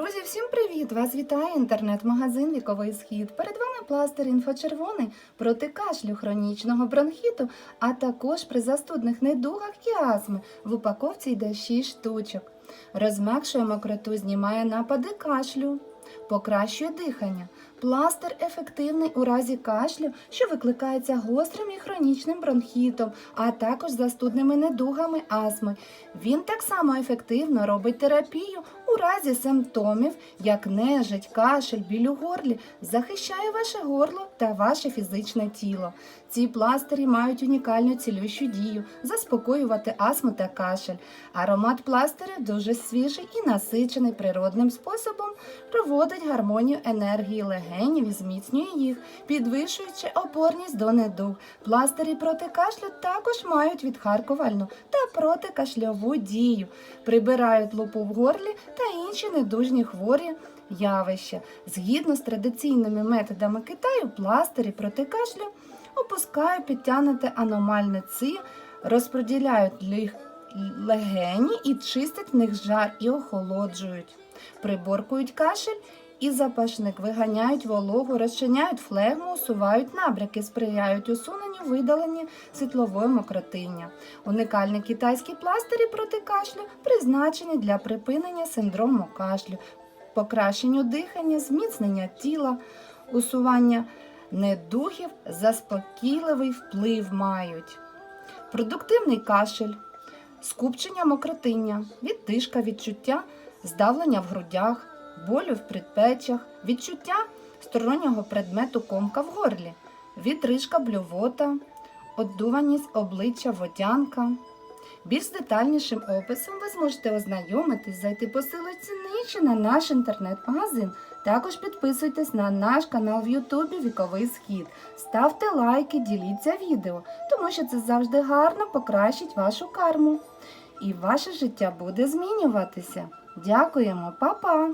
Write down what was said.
Друзі, всім привіт! Вас вітає інтернет-магазин Віковий Схід. Перед вами пластир інфочервоний проти кашлю хронічного бронхіту, а також при застудних недугах і астми. В упаковці йде 6 штучок. Розмекшуємо мокроту, знімає напади кашлю, покращує дихання. Пластир ефективний у разі кашлю, що викликається гострим і хронічним бронхітом, а також застудними недугами астми. Він так само ефективно робить терапію у разі симптомів, як нежить, кашель, біль у горлі, захищає ваше горло та ваше фізичне тіло. Ці пластирі мають унікальну цілющу дію, заспокоювати астму та кашель. Аромат пластирів дуже свіжий і насичений природним способом, проводить гармонію енергії легенів і зміцнює їх, підвищуючи опорність до недуг. Пластирі проти кашлю також мають відхаркувальну та протикашльову дію, прибирають лупу в горлі та інші недужні хворі явища. Згідно з традиційними методами Китаю, пластирі проти кашлю опускають підтягнуте аномальне ци, розподіляють ліг- легені і чистять в них жар і охолоджують. Приборкують кашель і запашник, виганяють вологу, розчиняють флегму, усувають набряки, сприяють усуненню видаленні світлової мокротиння. Уникальні китайські пластирі проти кашлю призначені для припинення синдрому кашлю, покращенню дихання, зміцнення тіла, усування недухів, заспокійливий вплив мають. Продуктивний кашель, скупчення мокротиння, відтишка, відчуття, здавлення в грудях, болю в предпечах, відчуття стороннього предмету комка в горлі, відрижка блювота, оддуваність обличчя водянка. Більш детальнішим описом ви зможете ознайомитись, зайти по силиці нижче на наш інтернет-магазин. Також підписуйтесь на наш канал в Ютубі Віковий Схід. Ставте лайки, діліться відео, тому що це завжди гарно покращить вашу карму. І ваше життя буде змінюватися. Дякуємо, па-па!